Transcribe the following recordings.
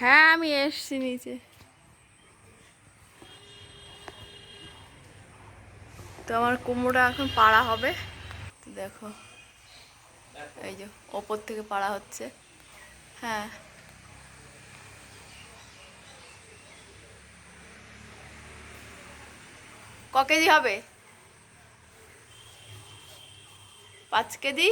হ্যাঁ আমি এসছি নিচে। তো আমার কুমড়োটা এখন পাড়া হবে। দেখো, এই যে ওপর থেকে পাড়া হচ্ছে। হ্যাঁ। ক কেজি হবে? পাঁচ কেজি?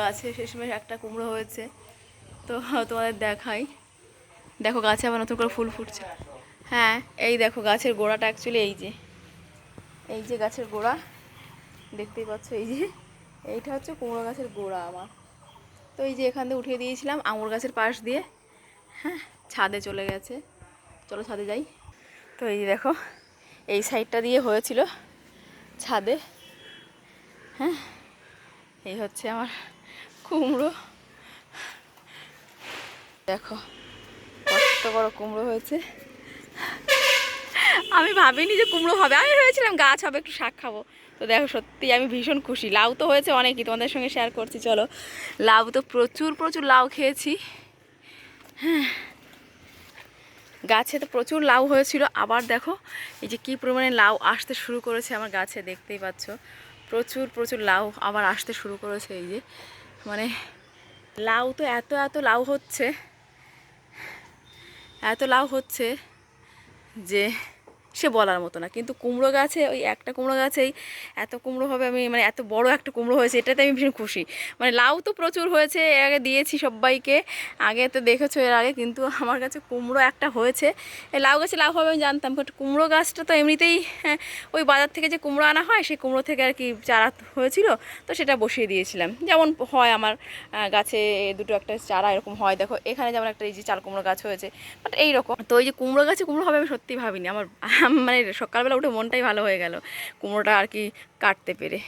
গাছে শেষমেশ একটা কুমড়ো হয়েছে। তো তোমাদের দেখাই। দেখো গাছে আবার নতুন করে ফুল ফুটছে। হ্যাঁ এই দেখো গাছের গোড়াটা অ্যাকচুয়ালি এই যে। এই যে গাছের গোড়া। দেখতেই পাচ্ছ এই যে। এইটা হচ্ছে কুমড়ো গাছের গোড়া আমার। তো এই যে এখান থেকে উঠিয়ে দিয়েছিলাম আঙুর গাছের পাশ দিয়ে। হ্যাঁ ছাদে চলে গেছে। চলো ছাদে যাই। তো এই যে দেখো, এই সাইডটা দিয়ে হয়েছিল ছাদে। হ্যাঁ এই হচ্ছে আমার কুমড়ো। দেখো, কত বড় কুমড়ো হয়েছে। আমি ভাবিনি যে কুমড়ো হবে, আমি ভেবেছিলাম গাছ হবে, একটু শাক খাব। তো দেখো, সত্যি আমি ভীষণ খুশি। লাউ তো হয়েছে অনেকই, তোমাদের সঙ্গে শেয়ার করছি, চলো। লাউ তো প্রচুর প্রচুর লাউ খেয়েছি। হ্যাঁ। গাছে তো প্রচুর লাউ হয়েছিল। আবার দেখো, এই যে কী পরিমাণে লাউ আসতে শুরু করেছে আমার গাছে, দেখতেই পাচ্ছ। প্রচুর প্রচুর লাউ আবার আসতে শুরু করেছে এই যে। মানে লাউ তো এত এত লাউ হচ্ছে, এত লাউ হচ্ছে যে সে বলার মতো না। কিন্তু কুমড়ো গাছে ওই একটা কুমড়ো গাছেই এত কুমড়ো হবে আমি মানে এত বড় একটা কুমড়ো হয়েছে এটাতে আমি ভীষণ খুশি। মানে লাউ তো প্রচুর হয়েছে এর আগে দিয়েছি সবাইকে আগে তো দেখেছ এর আগে কিন্তু আমার কাছে কুমড়ো একটা হয়েছে। এই লাউ গাছে লাউ হবে আমি জানতাম বাট কুমড়ো গাছটা তো এমনিতেই হ্যাঁ, ওই বাজার থেকে যে কুমড়ো আনা হয় সেই কুমড়ো থেকে আর কি চারা হয়েছিল তো সেটা বসিয়ে দিয়েছিলাম। যেমন হয় আমার গাছে দুটো একটা চারা এরকম হয় দেখো এখানে যেমন একটা এই যে চাল কুমড়ো গাছ হয়েছে বাট এইরকম। তো ওই যে কুমড়ো গাছে কুমড়ো হবে আমি সত্যি ভাবিনি আমার মানে সকালবেলা উঠে মনটাই ভালো হয়ে গেল। কুমড়োটা আর কি কাটতে পেরে।